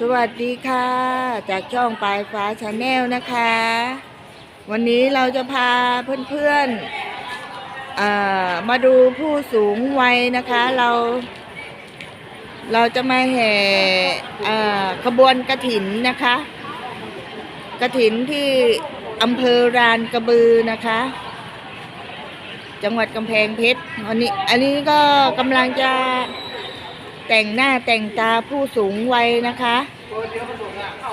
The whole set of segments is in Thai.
สวัสดีค่ะ จากช่องปลายฟ้าชาแนลนะคะ วันนี้เราจะพาเพื่อนๆมาดูผู้สูงวัยนะคะ เรา เราจะมาแห่ขบวนกระถินนะคะ กระถินที่อำเภอรานกระบือนะคะ จังหวัดกำแพงเพชรอันนี้ อันนี้ก็กำลังจะ แต่งหน้าแต่งตาผู้สูงวัยนะคะ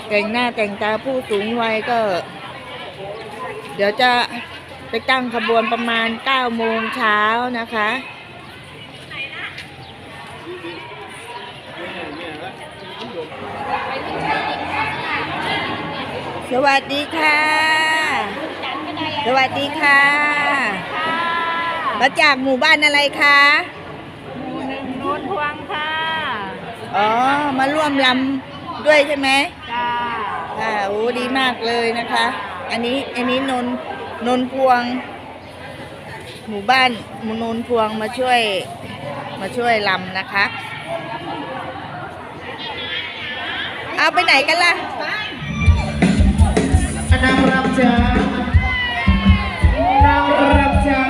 แต่งหน้าแต่งตาผู้สูงวัยก็ เดี๋ยวจะไปตั้งขบวนประมาณ9โมงเช้านะคะสวัสดีค่ะ สวัสดีค่ะ มาจากหมู่บ้านอะไรคะ หมู่หนึ่งโนนทวงค่ะ อ๋อ มาร่วมลำด้วยใช่ไหมจ้าค่ะโอ้ดีมากเลยนะคะ อันนี้อันนี้นนนนพวง หมู่บ้านหมู่นนพวงมาช่วยมาช่วยลำนะคะ เอาไปไหนกันล่ะนางรำจ้านางรำจ้า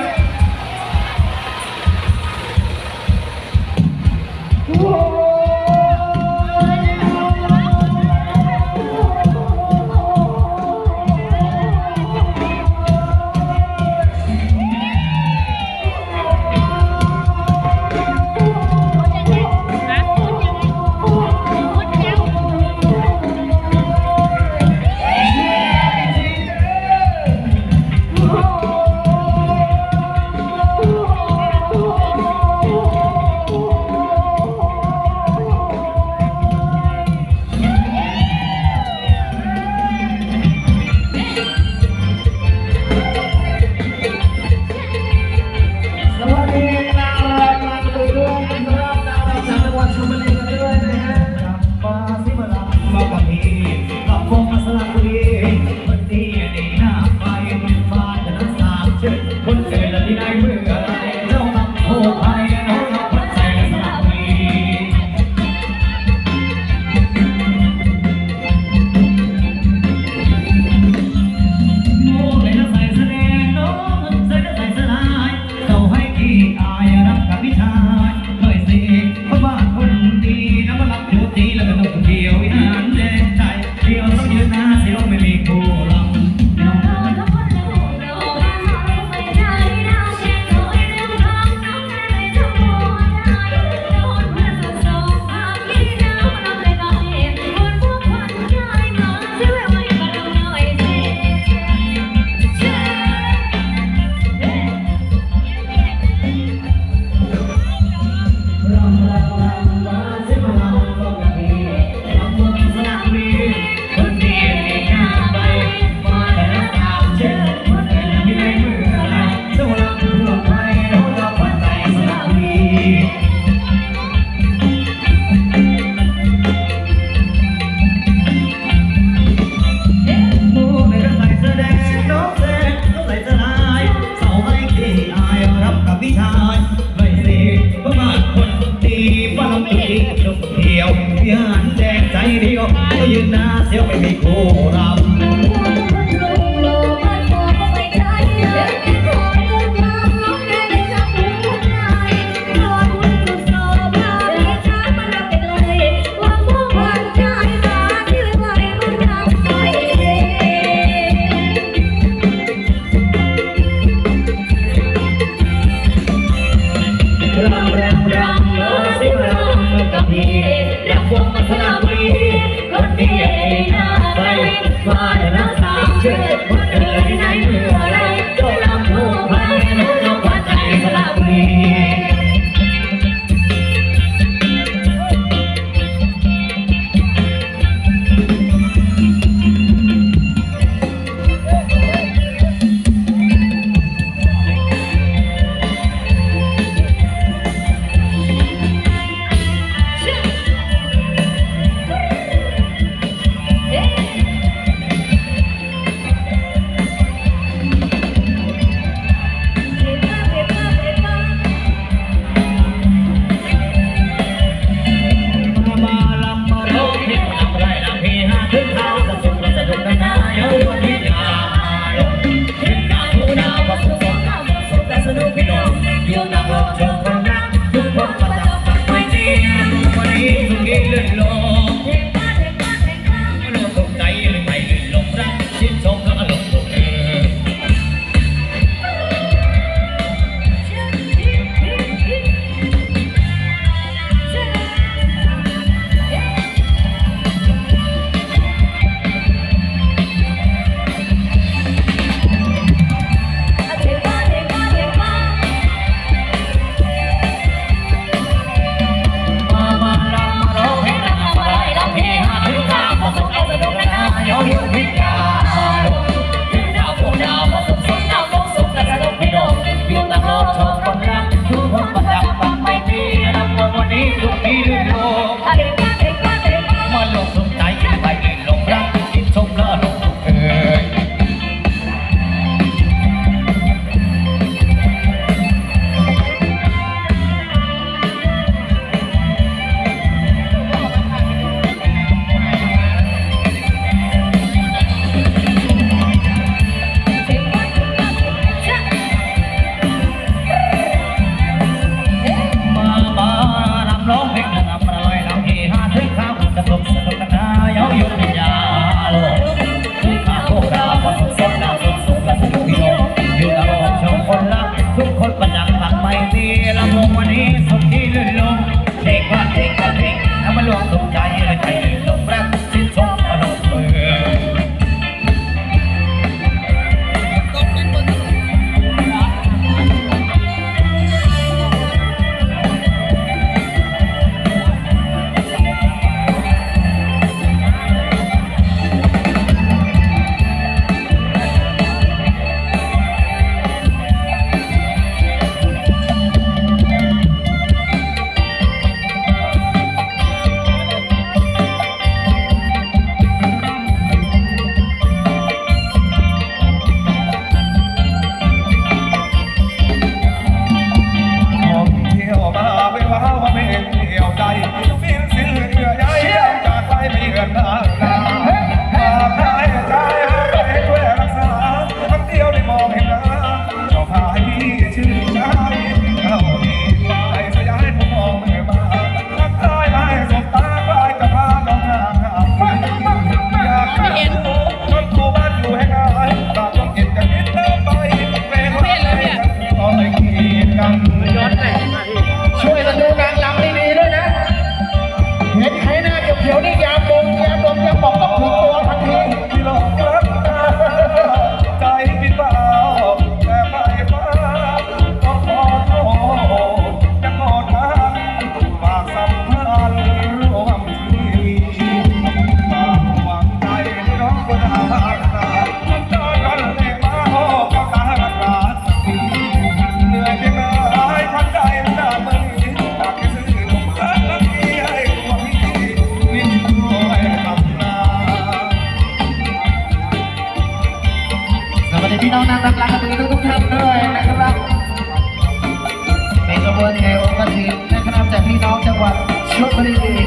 คนเกิดที่ได้เมื่อไรเจ้าทำโทษ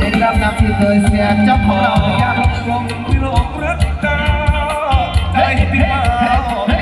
เป็นลำดับที่เคยเสียเจ้าของเราอยากลงลงที่โลกรักตาได้ที่มา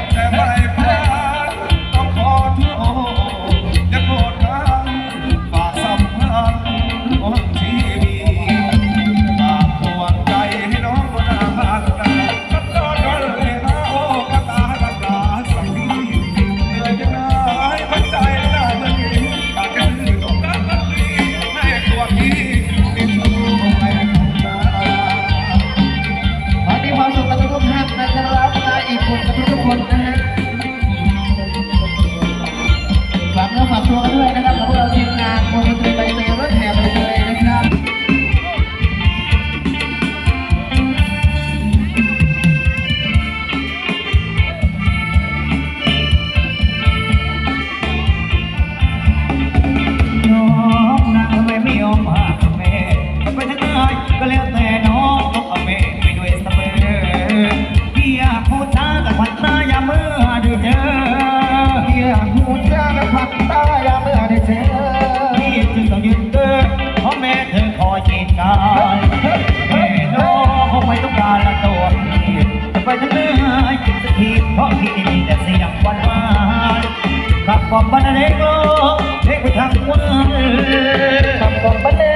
บอมบันเดโกเไปทางวันบอมบันเด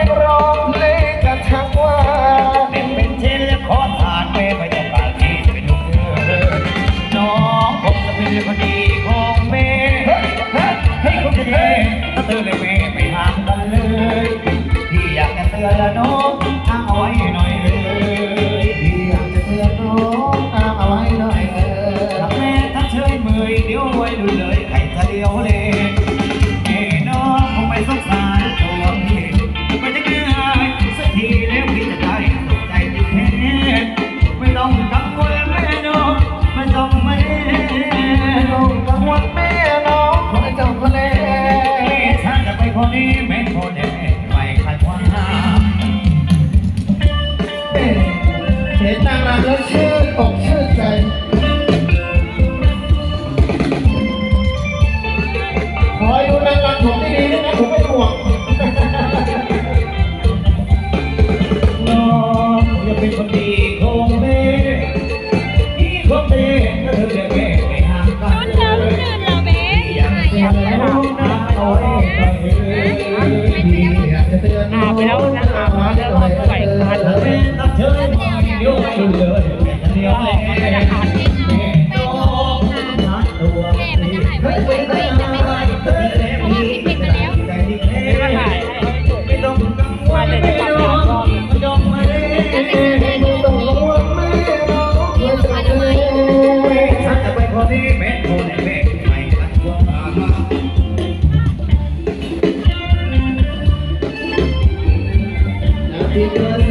Because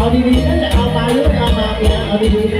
เอาดีๆนะจะเอาไปหรือไม่เอามาเนี่ยเอาดีๆนะ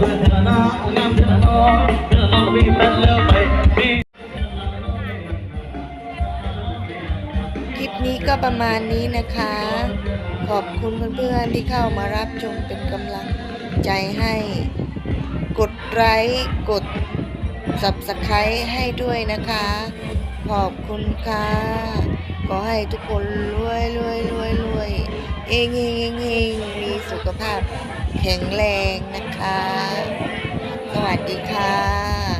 สวยเธอหน้างามเธอน้องเธอน้องวิ่งตัดเลือกไปคลิปนี้ก็ประมาณนี้นะคะ ขอบคุณเพื่อนๆที่เข้ามารับชมเป็นกำลังใจให้ กดไลค์กด subscribe ให้ด้วยนะคะ ขอบคุณค่ะ ขอให้ทุกคนรวยรวยรวยรวยเองเองเองเองมีสุขภาพ แข็งแรงนะคะ สวัสดีค่ะ